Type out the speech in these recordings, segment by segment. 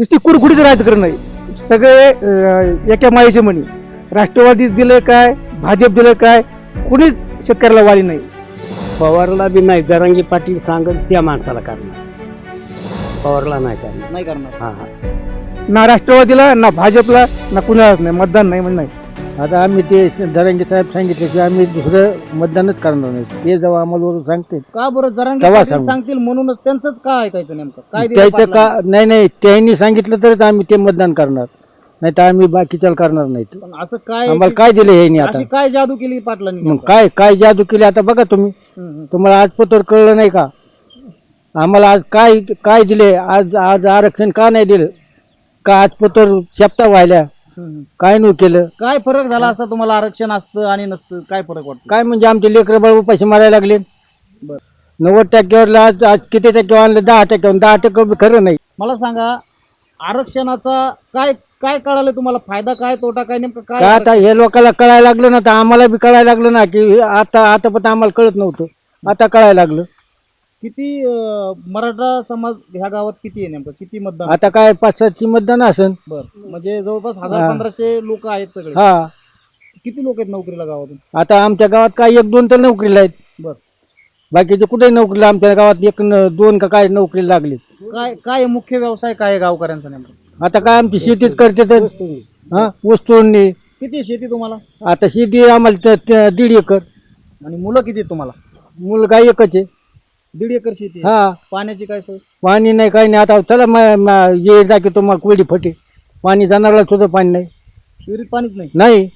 नुसती कुरकुडीचं राजकारण नाही. सगळे एका माईचे म्हणी. राष्ट्रवादी दिलं काय भाजप दिलं काय कुणीच शेतकऱ्याला वाली नाही. पवारला बी नाही जरांगी पाटील सांगत त्या माणसाला करणार. पवारला नाही करणार. नाही करणार. हा हा. ना राष्ट्रवादीला ना भाजपला ना कुणालाच नाही मतदान नाही म्हणजे नाही. आता आम्ही ते दरंगे साहेब सांगितले की आम्ही दुसरं मतदानच करणार नाही. ते जेव्हा आम्हाला वरून सांगते का बरं? जरांगे तेव्हा पाटील सांगू. सांगतील म्हणूनच त्यांचंच का ऐकायचं नेमकं? काय दिलं त्याचं पाटलांनी? का नाही नाही त्यांनी सांगितलं तरच आम्ही ते मतदान करणार. नाही तर आम्ही बाकीच्याला करणार नाही पण असं काय आम्हाला काय दिलं हे आता? अशी काय जादू केली पाटलांनी मग नेमकं? काय काय जादू केली आता बघा तुम्ही. हम्म, हम्म. तुम्हाला आज पत्र कळलं नाही का? आम्हाला आज काय काय दिले? आज आज आरक्षण का नाही दिलं? का आज पत्र शेपटा व्हायला. काय नाही केलं? काय फरक झाला असता तुम्हाला? आरक्षण असतं आणि नसतं काय फरक वाटतं? काय म्हणजे आमचे लेकरं बाळ पैसे मारायला लागले. नव्वद टक्क्यावर आज आज किती टक्के आणलं? दहा टक्क्यावर. दहा टक्के खरं नाही. मला सांगा आरक्षणाचा काय काय कळालं तुम्हाला? फायदा काय तोटा काय नेमकं काय आता हे लोकांना कळायला लागलं ना तर आम्हाला बी कळायला लागलं ना की आता आता पण आम्हाला कळत नव्हतं. आता कळायला लागलं. किती अं, मराठा समाज ह्या गावात किती आहे नेमकं? किती मतदान आता काय पाच सातची मतदान असन. बर. म्हणजे जवळपास हजार हा. पंधराशे लोक आहेत सगळे. हा. किती लोक आहेत नोकरीला गावातून? आता आमच्या गावात काय एक दोन तर नोकरीला आहेत. बर. बाकीचे कुठे नोकरीला आमच्या गावात एक न- दोन का काय नोकरीला लागले. काय काय आहे मुख्य व्यवसाय काय आहे गावकऱ्यांचा नेमका? आता काय आमची शेतीच करते तर हा तोडणी किती आहे शेती तुम्हाला? आता शेती आम्हाला त- त- दीड एकर. आणि मुलं किती आहेत तुम्हाला? मुलगा एकच आहे. दीड एकर शेती आहे. हा. पाण्याची काय सोय? पाणी नाही काही नाही. आता चला म- म- ये दाखवतो मग कोळी फटे. पाणी जाणारला सुद्धा पाणी नाही. विहिरीत पाणीच नाही? नाही.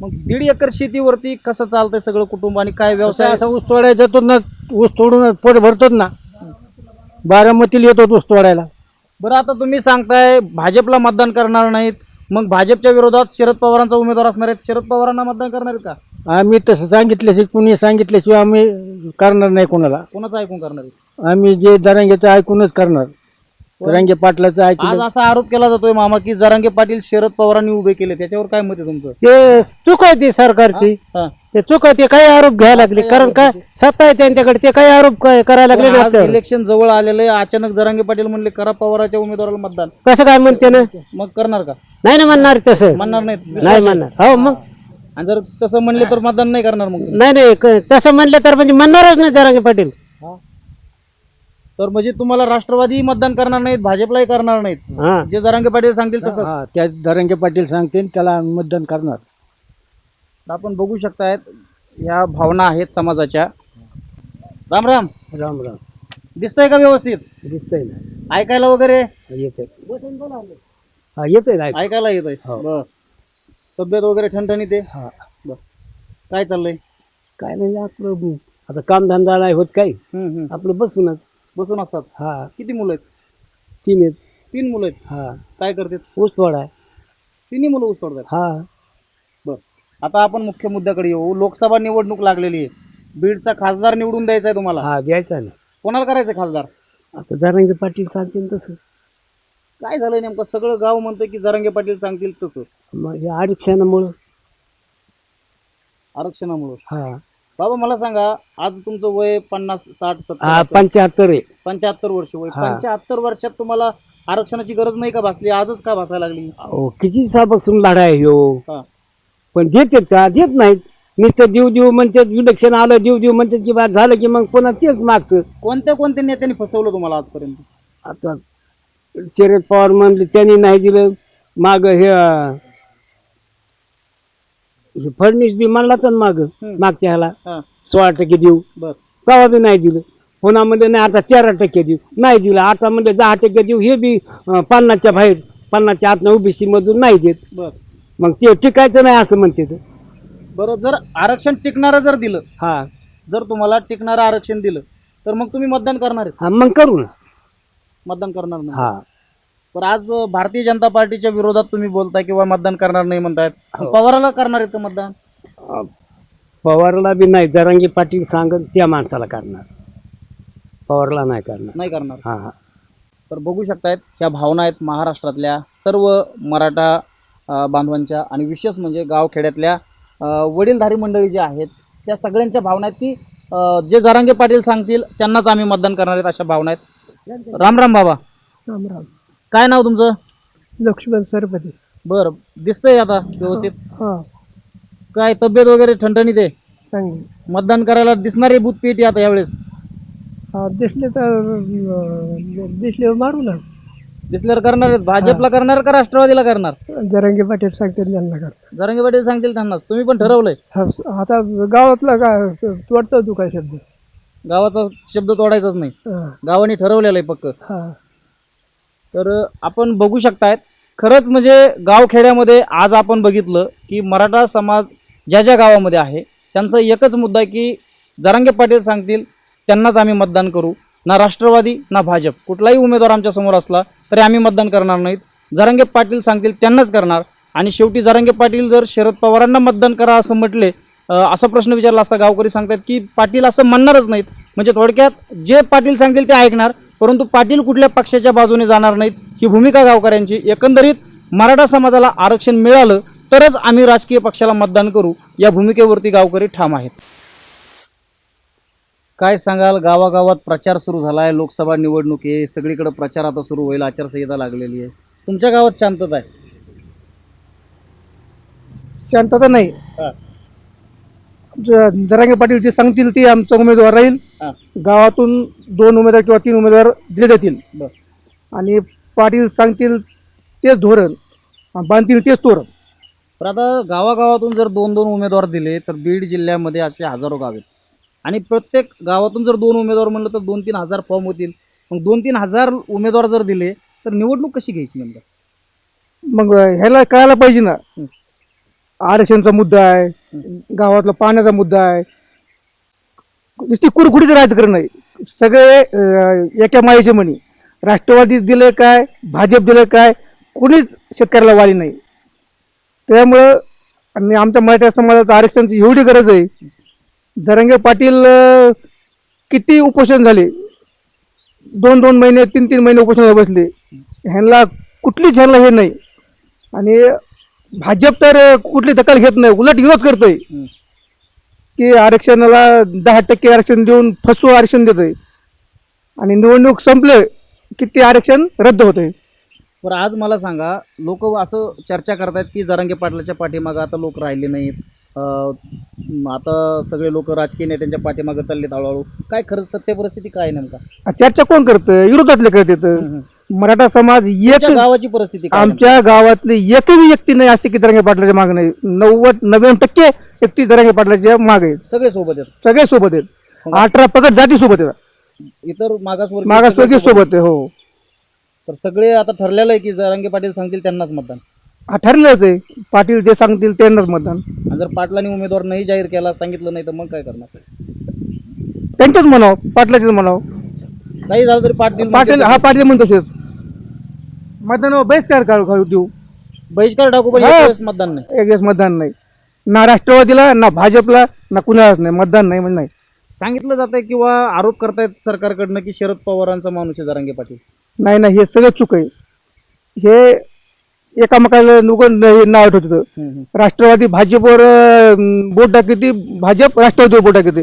मग दीड एकर शेतीवरती कसं चालतंय सगळं कुटुंब आणि काय व्यवसाय? व्यवसाय असा ऊस तोडायचा तो ना ऊस तोडून पोट भरतोच ना. बारामतीला येतो ऊस तोडायला. बरं आता तुम्ही सांगताय भाजपला मतदान करणार नाहीत. मग भाजपच्या विरोधात शरद पवारांचा उमेदवार असणार आहेत. शरद पवारांना मतदान करणार आहेत का? आम्ही तसं सांगितल्याशिवाय कुणी सांगितल्याशिवाय आम्ही करणार नाही कोणाला. कोणाचं ऐकून करणार आम्ही जे दरांग्याचं ऐकूनच करणार. दरांगे पाटलाचं आज ऐकून असा आरोप केला जातोय मामा की जरांगे पाटील शरद पवारांनी उभे केले. त्याच्यावर काय मत आहे तुमचं? ते चूक आहे ती सरकारची. हा. ते चूक आहे ते काही आरोप घ्यायला लागले. कारण काय? सत्ता आहे त्यांच्याकडे ते काही आरोप काय- करायला लागले आज. इलेक्शन जवळ आलेलं आहे अचानक जरांगे पाटील म्हणले करा पवाराच्या उमेदवाराला मतदान. कसं काय म्हणते ना? मग करणार का? नाही ना म्हणणार तसं. म्हणणार नाहीत. नाही म्हणणार. हो मग? आणि जर तसं म्हणले तर मतदान नाही करणार मग तुम्ही. नाही नाही क- तसं म्हणलं तर म्हणजे म्हणणारच नाही जरांगे पाटील. तर म्हणजे तुम्हाला राष्ट्रवादी मतदान करणार नाहीत भाजपलाही करणार नाहीत. हा. जे जरांगे पाटील सांगतील तसं. हा त्या दरांगे पाटील सांगते त्याला आम्ही मतदान करणार. आपण बघू शकतायत या भावना आहेत समाजाच्या. राम राम. राम राम. दिसतंय का व्यवस्थित? दिसतंय ना. ऐकायला वगैरे? येते हा येते ना. ऐकायला येतंय. हो. बर. तब्येत वगैरे ठणठणीत आहे? हा. बर. काय चाललंय? काय नाही आपलं आता कामधंदा नाही होत काही. हम्म, हम्म. आपलं बसूनच. बसून असतात? हा. किती मुलं आहेत? तीन आहेत. तीन मुलं आहेत? हा. काय करतात? ऊस तोडा तिन्ही मुलं ऊस तोडतात हा. बर. आता आपण मुख्य मुद्द्याकडे येऊ. लोकसभा निवडणूक लागलेली आहे. बीडचा खासदार निवडून द्यायचा आहे तुम्हाला. हा द्यायचा ना. कोणाला करायचं खासदार? आता जरांगे पाटील सांगतील तसं. काय झालंय नेमकं? सगळं गाव म्हणतं की जरांगे पाटील सांगतील तसं. मग हे आरक्षणामुळं. आरक्षणामुळं? हा. बाबा मला सांगा आज तुमचं वय पन्नास साठ हा सत्तर पंच्याहत्तर आहे. पंच्याहत्तर वर्ष वय. हा. पंच्याहत्तर वर्षात तुम्हाला आरक्षणाची गरज नाही का भासली? आजच का भासायला लागली? अहो किती दिवसापासून लढा आहे ह्यो हा. पण देतात का? देत नाहीत. नुसतं देव देव म्हणतात विलक्षण आलं देव देव म्हणतात की बा झालं की मग पुन्हा तेच मागचं. कोणत्या कोणत्या नेत्यांनी फसवलं तुम्हाला आजपर्यंत? आता शरद पवार म्हणले त्यांनी नाही दिलं. माग हे अं, फडणवीस बी म्हणला तर माग मागच्या ह्याला. हा. सोळा टक्के देऊ. बर. तेव्हा बी नाही दिलं. पुन्हा म्हणजे नाही आता तेरा टक्के देऊ. नाही दिलं. आता म्हणजे दहा टक्के देऊ हे बी अं, पन्नासच्या बाहेर पन्नासच्या आतनं ओबीसी मधून नाही देत. बर. मग ते टिकायचं नाही असं म्हणते ते. बरं जर आरक्षण टिकणारं जर दिलं हा. जर तुम्हाला टिकणारं आरक्षण दिलं तर मग तुम्ही मतदान करणार आहेत. हा मग करू ना. मतदान करणार नाही. हा. पण आज भारतीय जनता पार्टीच्या विरोधात तुम्ही बोलताय किंवा मतदान करणार नाही म्हणतायत. हो. पवाराला करणार आहेत का मतदान? पवारला बी नाही. जरांगी पाटील सांगत त्या माणसाला करणार. पवारला नाही करणार. नाही करणार? हा हा. तर बघू शकतायत ह्या भावना आहेत महाराष्ट्रातल्या सर्व मराठा अ, बांधवांच्या आणि विशेष म्हणजे गावखेड्यातल्या अ, वडीलधारी मंडळी जे आहेत त्या सगळ्यांच्या भावना आहेत की अ, जे जरांगे पाटील सांगतील त्यांनाच आम्ही मतदान करणार आहेत अशा भावना आहेत. राम राम बाबा. राम राम. काय नाव तुमचं? लक्ष्मण सरपती बरं दिसतंय आता व्यवस्थित. हा काय तब्येत वगैरे ठणठणीत आहे? चांगली. मतदान करायला दिसणारी बूथ पेटी आता यावेळेस. हा दिसले तर दिसले मारू ना. दिसल्यावर करणार आहेत. भाजपला करणार का राष्ट्रवादीला करणार? जरांगे पाटील सांगते त्यांना कर जरांगे पाटील सांगतील त्यांनाच तुम्ही पण ठरवलंय. हा आता गावातला काय तोडतो तू काय शब्द? गावाचा शब्द तोडायचाच नाही. हा. गावाने ठरवलेलं आहे पक्क. हा. तर आपण बघू शकतायत खरंच म्हणजे गावखेड्यामध्ये आज आपण बघितलं की मराठा समाज ज्या ज्या गावामध्ये आहे त्यांचा एकच मुद्दा आहे की जरांगे पाटील सांगतील त्यांनाच आम्ही मतदान करू. ना राष्ट्रवादी ना भाजप. कुठलाही उमेदवार आमच्यासमोर असला तरी आम्ही मतदान करणार नाहीत. जरांगे पाटील सांगतील त्यांनाच करणार. आणि शेवटी जरांगे पाटील जर शरद पवारांना मतदान करा असं म्हटले असा प्रश्न विचारला असता गावकरी सांगतात की पाटील असं म्हणणारच नाहीत. म्हणजे थोडक्यात जे पाटील सांगतील ते ऐकणार परंतु पाटील कुठल्या पक्षाच्या बाजूने जाणार नाहीत ही भूमिका गावकऱ्यांची. एकंदरीत मराठा समाजाला आरक्षण मिळालं तरच आम्ही राजकीय पक्षाला मतदान करू या भूमिकेवरती गावकरी ठाम आहेत. काय सांगाल गावागावात प्रचार सुरू झाला आहे लोकसभा निवडणूक आहे सगळीकडे प्रचार आता सुरू होईल आचारसंहिता लागलेली आहे. तुमच्या गावात शांतता आहे? शांतता नाही. ज- जरांगे पाटील जे सांगतील ते आमचा उमेदवार राहील. हा, गावातून दोन उमेदवार किंवा तीन उमेदवार दिले जातील. बर. आणि पाटील सांगतील तेच धोरण आणि बांधतील तेच तोरण. तर आता गावागावातून जर दोन दोन उमेदवार दिले तर बीड जिल्ह्यामध्ये असे हजारो गाव आहेत. आणि प्रत्येक गावातून जर दोन उमेदवार म्हणलं तर दोन तीन हजार फॉर्म होतील. मग दोन तीन हजार उमेदवार जर दिले तर निवडणूक कशी घ्यायची नेमकं? मग ह्याला कळायला पाहिजे ना. आरक्षणचा मुद्दा आहे गावातला पाण्याचा मुद्दा आहे. नुसती कुरकुडीचं राजकारण आहे सगळे एका मायेचे म्हणी. राष्ट्रवादी दिलं काय? भाजप दिलं काय? कोणीच शेतकऱ्याला वाली नाही. त्यामुळं आणि आमच्या मराठा समाजाचं आरक्षणाची एवढी गरज आहे. जरंगे पाटील किती उपोषण झाले? दोन दोन महिने तीन तीन महिने उपोषणाला बसले. ह्यांना कुठलीच ह्यांना हे नाही. आणि भाजप तर कुठली दखल घेत नाही. उलट विरोध करतोय. की आरक्षणाला दहा टक्के आरक्षण देऊन फसवू आरक्षण देतोय. आणि निवडणूक संपले की ते आरक्षण रद्द होतंय. बरं आज मला सांगा लोक असं चर्चा करतायत की जरांगे पाटलाच्या पाठीमागं आता लोक राहिले नाहीत. आता सगळे लोक राजकीय नेत्यांच्या पाठीमागं चाललेत हळूहळू. काय खरंच सत्य परिस्थिती काय नेमका? चर्चा कोण करतं विरोधातले करतात हं. मराठा समाज एक तुमच्या गावाची परिस्थिती काय? आमच्या गावातली एकही व्यक्ती नाही असे की दरंगे पाटलाच्या मागे नाही. नव्वद नव्याण्णव टक्के व्यक्ती दरंगे पाटलाच्या मागे आहेत. सगळे सोबत आहेत. सगळे सोबत आहेत. अठरा पगड जाती सोबत आहेत. इतर मागासवर्गीय मागासवर्गीय सोबत आहे हो. तर सगळे आता ठरलेलं आहे की जरांगे पाटील सांगतील त्यांनाच मतदान. हा ठरलेलंच आहे. पाटील जे सांगतील त्यांनाच मतदान. आणि जर पाटलांनी उमेदवार नाही जाहीर केला सांगितलं नाही तर मग काय करणार? त्यांच्याच म्हणाव पाटलाचेच म्हणाव. काही झालं तरी पाटील पाटील हा पाटील म्हणतो तसेच. मतदान बहिष्कार काढू देऊ. बहिष्कार टाकू पण हा. यावेळेस मतदान नाही. एक दिवस मतदान नाही. ना राष्ट्रवादीला ना भाजपला ना कुणालाच नाही. मतदान नाही म्हणजे नाही. सांगितलं जात आहे किंवा आरोप करतायत सरकारकडनं की शरद पवारांचा माणूस आहे जरांगे पाटील? नाही नाही हे सगळं चूक आहे. हे एकामेकाला हे नाव ठेवत होतं हम्म, हम्म. राष्ट्रवादी भाजपवर अं, बोट टाकते भाजप राष्ट्रवादीवर बोट टाकते.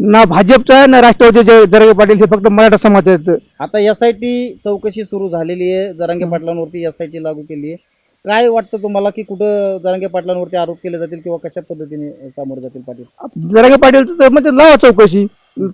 ना भाजपचा ना राष्ट्रवादी जरागे पाटील हे फक्त मराठा समाजाचं आता एस आय टी चौकशी सुरू झालेली आहे जरांगे पाटलांवरती एस आय टी लागू केली आहे. काय वाटतं तुम्हाला की कुठं जरांगे पाटलांवरती आरोप केले जातील किंवा कशा पद्धतीने सामोरे जातील पाटील? जरागे पाटील तर म्हणजे लावा चौकशी.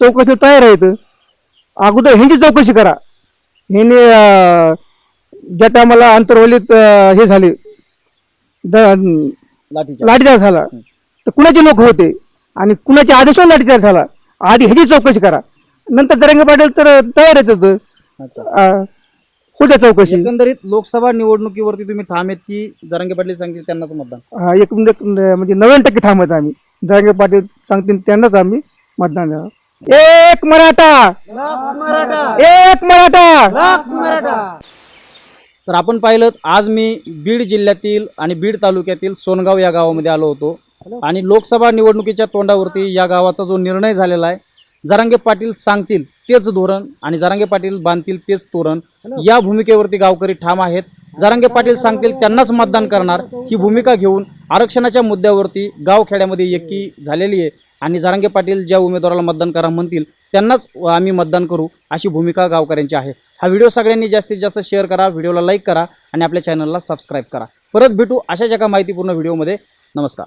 चौकशी तयार आहे इथं. अगोदर ह्यांची चौकशी करा. ह्याने ज्या टायमाला आंतरवलीत अं, हे झाले लाठीचार्ज झाला. तर कुणाचे लोक होते? आणि कुणाच्या आदेशावर लाठीचार्ज झाला. आधी ह्याची चौकशी करा. नंतर जरंगे पाटील तर तयार येत होत्या चौकशी. एकंदरीत लोकसभा निवडणुकीवरती तुम्ही ठाम आहेत की जरांगे पाटील सांगतील त्यांनाच मतदान? हा, एक एक म्हणजे नव्याण्णव टक्के थांबत आम्ही. जरंगे पाटील सांगतील त्यांनाच आम्ही मतदान देणार एक मराठा! एक मराठा! तर आपण पाहिलं आज मी बीड जिल्ह्यातील आणि बीड तालुक्यातील सोनगाव या गावामध्ये आलो होतो. आणि लोकसभा निवडणुकीच्या तोंडावरती या गावाचा जो निर्णय झालेला आहे जरांगे पाटील सांगतील तेच धोरण आणि जरांगे पाटील बांधतील तेच तोरण. या भूमिकेवरती गावकरी ठाम आहेत. जरांगे पाटील सांगतील त्यांनाच मतदान करणार. ही भूमिका घेऊन आरक्षणाच्या मुद्द्यावरती गावखेड्यामध्ये एकी झालेली आहे आणि जरांगे पाटील ज्या उमेदवाराला मतदान करा म्हणतील त्यांनाच आम्ही मतदान करू अशी भूमिका गावकऱ्यांची आहे. हा व्हिडिओ सगळ्यांनी जास्तीत जास्त शेअर करा व्हिडिओला लाईक करा आणि आपल्या चॅनलला सबस्क्राईब करा. परत भेटू अशाच एका माहितीपूर्ण व्हिडिओमध्ये. नमस्कार.